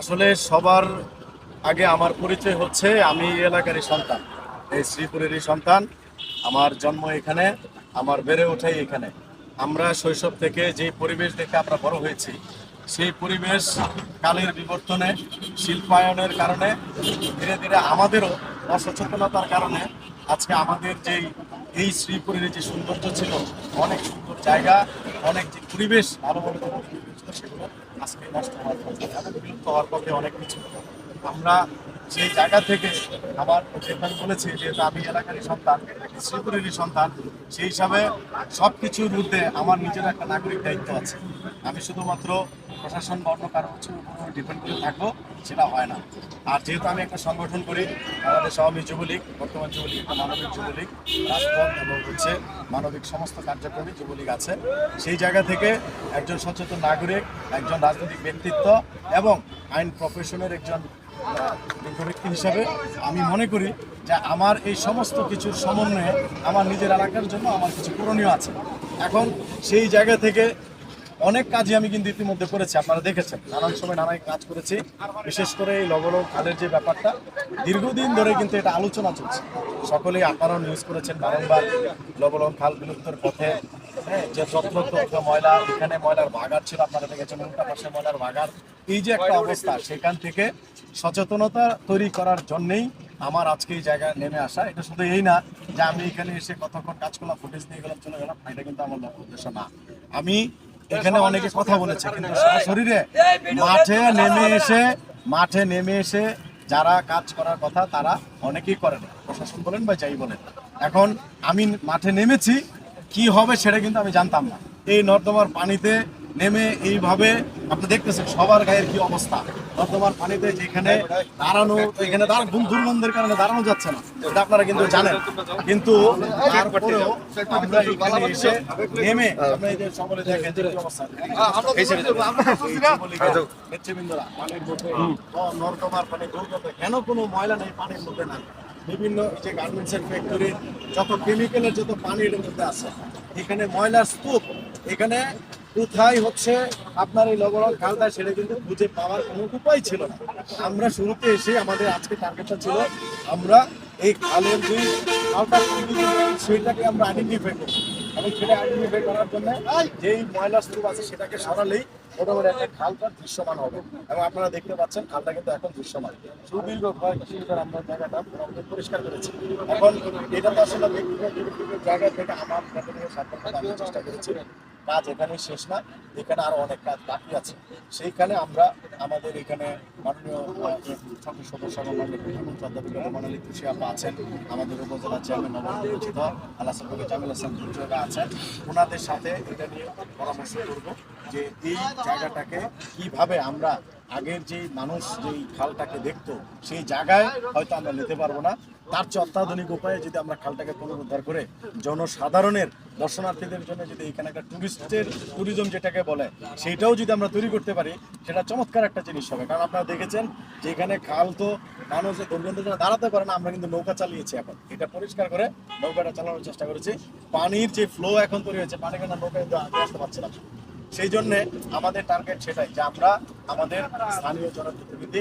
আসলে সবার আগে আমার পরিচয় হচ্ছে আমি এলাকারই সন্তান। এই শ্রীপুরেরই সন্তান। আমার জন্ম এখানে, আমার বেড়ে ওঠাই এখানে। আমরা শৈশব থেকে যে পরিবেশ দেখে আমরা বড় হয়েছি, সেই পরিবেশ কালের বিবর্তনে, শিল্পায়নের কারণে, ধীরে ধীরে আমাদেরও অসচেতনতার কারণে আজকে আমাদের যেই, এই শ্রীপুরের যে সৌন্দর্য ছিল, অনেক সুন্দর জায়গা অনেক যে পরিবেশ ভালো ভালো যে পরিবেশ সেগুলো আজকে নষ্ট হওয়ার পথে এবং বিলুপ্ত হওয়ার পথে অনেক কিছু। আমরা সেই জায়গা থেকে আমার যেটা বলেছি যেহেতু আমি এলাকারই সন্তান শ্রীপুরেরই সন্তান, সেই হিসাবে সব কিছুর মধ্যে আমার নিজের একটা নাগরিক দায়িত্ব আছে। আমি শুধুমাত্র প্রশাসন বা অন্য কারও উপর ডিপেন্ড করে থাকব, সেটা হয় না। আর যেহেতু আমি একটা সংগঠন করি আমাদের সহমী যুবলীগ, বর্তমান যুবলীগ একটা মানবিক যুবলীগ রাজপথ এবং হচ্ছে মানবিক সমস্ত কার্যক্রমী যুবলীগ আছে। সেই জায়গা থেকে একজন সচেতন নাগরিক, একজন রাজনৈতিক ব্যক্তিত্ব এবং আইন প্রফেশনের একজন ব্যক্তি হিসাবে আমি মনে করি যে আমার এই সমস্ত কিছুর সমন্বয়ে আমার নিজের এলাকার জন্য আমার কিছু করণীয় আছে। এখন সেই জায়গা থেকে অনেক কাজই আমি কিন্তু ইতিমধ্যে করেছি, আপনারা দেখেছেন। নানান সময় নানান কাজ করেছি। বিশেষ করে এই লবলক খালের যে ব্যাপারটা, দীর্ঘদিন ধরে কিন্তু এটা আলোচনা চলছে। সকলেই আপনারাও নিউজ করেছেন, বারংবার লবলক খাল বিলুপ্তর পথে যে যত্রতত্র ময়লা, এখানে ময়লার ভাগার ছিল, আপনারা দেখেছেন, উল্টা পাশে ময়লার ভাগার এই যে একটা অবস্থা, সেখান থেকে সচেতনতা তৈরি করার জন্যেই আমার আজকে এই জায়গায় নেমে আসা। এটা শুধু এই না যে আমি এখানে এসে কতক্ষণ কাজ করলাম ফুটেজ নিয়ে গেলাম, চলে গেলাম, এটা কিন্তু আমার লক্ষ্য উদ্দেশ্য না। আমি এখানে অনেকে কথা বলেছে, কিন্তু শরীরে মাঠে নেমে এসে, মাঠে নেমে এসে যারা কাজ করার কথা, তারা অনেকেই করে না। প্রশাসন বলেন বা যাই বলেন। এখন আমি মাঠে নেমেছি কি হবে সেটা কিন্তু আমি জানতাম না। এই নর্দমার পানিতে নেমে এইভাবে আপনি দেখতেছেন সবার গায়ের কি অবস্থা। নর্দমার পানিতে যেখানে দাঁড়ানো, এখানে দাঁড়ানো দুর্গন্ধের কারণে দাঁড়ানো যাচ্ছে না। এটা আপনারা কিন্তু জানেন। কিন্তু তারপরেও আমরা এখানে এসে নেমে নেতৃবৃন্দরা নর্দমার পানি দুর্গন্ধ কেন কোনো ময়লা নেই পানির মধ্যে নাই বিভিন্ন যে গার্মেন্টসের ফ্যাক্টরি যত কেমিক্যালের যত পানির মধ্যে আছে, এখানে ময়লার স্তূপ, এখানে কোথায় হচ্ছে আপনার এই লবণ খালটা, সেটা কিন্তু খুঁজে পাওয়ার কোনো উপায় ছিল না। আমরা শুরুতে এসে আমাদের আজকে টার্গেটটা ছিল, আমরা এই খালের যে খালটা সেটাকে আমরা আইডেন্টিফাই করব। এবং সেটা বের করার জন্য যেই ময়লা স্তূপ আছে সেটাকে সরালেই মোটামুটি একটা খালটা দৃশ্যমান হবে। এবং আপনারা দেখতে পাচ্ছেন খালটা কিন্তু এখন দৃশ্যমান। সুদীর্ঘ কয়েক কিলোমিটার আমরা জায়গাটা পরিষ্কার করেছি। এখন এটা তো আসলে ব্যক্তিগত জায়গা থেকে আমার চেষ্টা করেছি। কাজ এখানে শেষ না, এখানে আরও অনেক কাজ বাকি আছে। সেইখানে আমরা আমাদের এখানে মাননীয় সংসদ সদস্য মাননীয় কৃষি আপা আছেন, আমাদের উপজেলা চেয়ারম্যান নবনির্বাচিত আলাসা জামিল হাসান দুর্যোগা আছেন। ওনাদের সাথে এটা নিয়ে পরামর্শ করব যে এই জায়গাটাকে কীভাবে আমরা আগের যে মানুষ যেই খালটাকে দেখতো, সেই জায়গায় হয়তো আমরা নিতে পারব না। তার চেয়ে অত্যাধুনিক উপায়ে যদি আমরা খালটাকে পুনরুদ্ধার করে, জনসাধারণের দর্শনার্থীদের জন্য যদি এখানে একটা টুরিস্টের ট্যুরিজম যেটাকে বলে সেইটাও যদি আমরা তৈরি করতে পারি, সেটা চমৎকার একটা জিনিস হবে। কারণ আপনারা দেখেছেন যে এখানে খাল তো মানুষ দুর্গন্ধের জন্য দাঁড়াতে পারে না, আমরা কিন্তু নৌকা চালিয়েছি এখন। এটা পরিষ্কার করে নৌকাটা চালানোর চেষ্টা করেছি। পানির যে ফ্লো এখন তৈরি হয়েছে, পানি কেন নৌকা কিন্তু আগে আসতে পারছিলাম না। সেই জন্য আমাদের টার্গেট সেটাই যে আমরা আমাদের স্থানীয় জনপ্রতিনিধি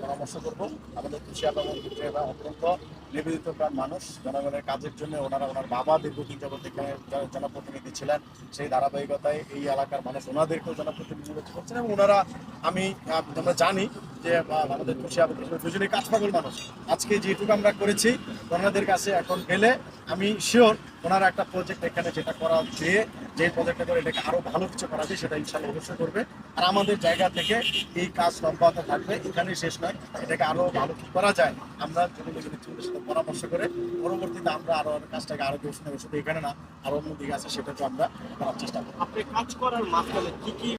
পরামর্শ করব। আমাদের কৃষি বিক্রেতা অত্যন্ত নিবেদিত প্রাণ মানুষ। জনগণের কাজের জন্য ওনারা, ওনার বাবা দীর্ঘদিন যাবত এখানে জন- জনপ্রতিনিধি ছিলেন, সেই ধারাবাহিকতায় এই এলাকার মানুষ ওনাদেরকেও জনপ্রতিনিধি নির্বাচন করছেন এবং ওনারা, আমি আমরা জানি যে আমাদের কৃষি দুজনেই কাজ পাগল মানুষ। আজকে যেটুকু আমরা করেছি, ওনাদের কাছে এখন গেলে আমি শিওর ওনারা একটা প্রজেক্ট এখানে যেটা করা দিয়ে যে প্রজেক্টটা করে এটাকে আরও ভালো কিছু করা যায়, সেটা ইনশাল্লাহ অবশ্যই করবে। আর আমাদের জায়গা থেকে এই কাজ লম্বাতে থাকবে এখানেই শেষ নয়, এটাকে আরও ভালো কি করা যায়। আমরা পরামর্শ করে, পরবর্তীতে আমরা আরও কাজটাকে আরও বেশি শুধু এখানে না, আরও অন্য দিকে আছে সেটাকে আমরা চেষ্টা করি আপনি কাজ করার মাধ্যমে কি কি